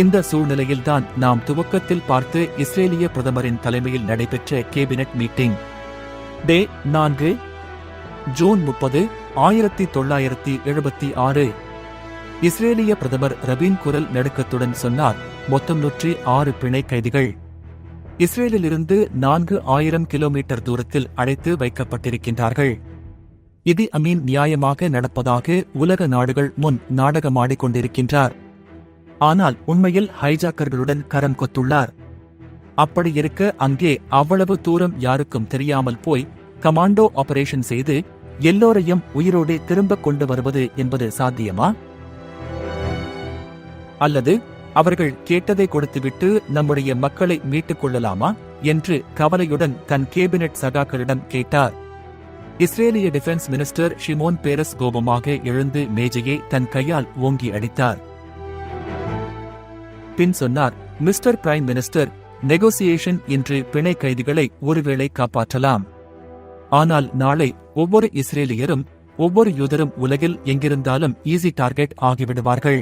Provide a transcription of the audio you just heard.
இந்த சூழ்நிலையில்தான் நாம் துவக்கத்தில் பார்த்து இஸ்ரேலிய பிரதமரின் தலைமையில் நடைபெற்ற கேபினட் மீட்டிங். டே நான்கு ஜூன் முப்பது ஆயிரத்தி தொள்ளாயிரத்தி எழுபத்தி ஆறு. இஸ்ரேலிய பிரதமர் ரபீன் குரல் நடுக்கத்துடன் சொன்னார் மொத்தம் நூற்றி ஆறு பிணை கைதிகள். இஸ்ரேலிலிருந்து நான்கு ஆயிரம் கிலோமீட்டர் தூரத்தில் அழைத்து வைக்கப்பட்டிருக்கின்றார்கள். இது அமீன் நியாயமாக நடப்பதாக உலக நாடுகள் முன் நாடகமாடிக்கொண்டிருக்கின்றார். ஆனால் உண்மையில் ஹைஜாக்கர்களுடன் கரம் கொத்துள்ளார். அப்படி இருக்க அங்கே அவ்வளவு தூரம் யாருக்கும் தெரியாமல் போய் கமாண்டோ ஆபரேஷன் செய்து எல்லோரையும் உயிரோடு திரும்பக் கொண்டு வருவது என்பது சாத்தியமா? அல்லது அவர்கள் கேட்டதை கொடுத்துவிட்டு நம்முடைய மக்களை மீட்டுக் கொள்ளலாமா? என்று கவலையுடன் தன் கேபினெட் சகாக்களிடம் கேட்டார். இஸ்ரேலிய டிஃபென்ஸ் மினிஸ்டர் ஷிமோன் பேரஸ் கோபமாக எழுந்து மேஜையை தன் கையால் ஓங்கி அடித்தார். பின் சொன்னார் மிஸ்டர் பிரைம் மினிஸ்டர் நெகோசியேஷன் இன்று பிணை கைதிகளை ஒருவேளை காப்பாற்றலாம். ஆனால் நாளை ஒவ்வொரு இஸ்ரேலியரும் ஒவ்வொரு யூதரும் உலகில் எங்கிருந்தாலும் ஈஸி டார்கெட் ஆகிவிடுவார்கள்.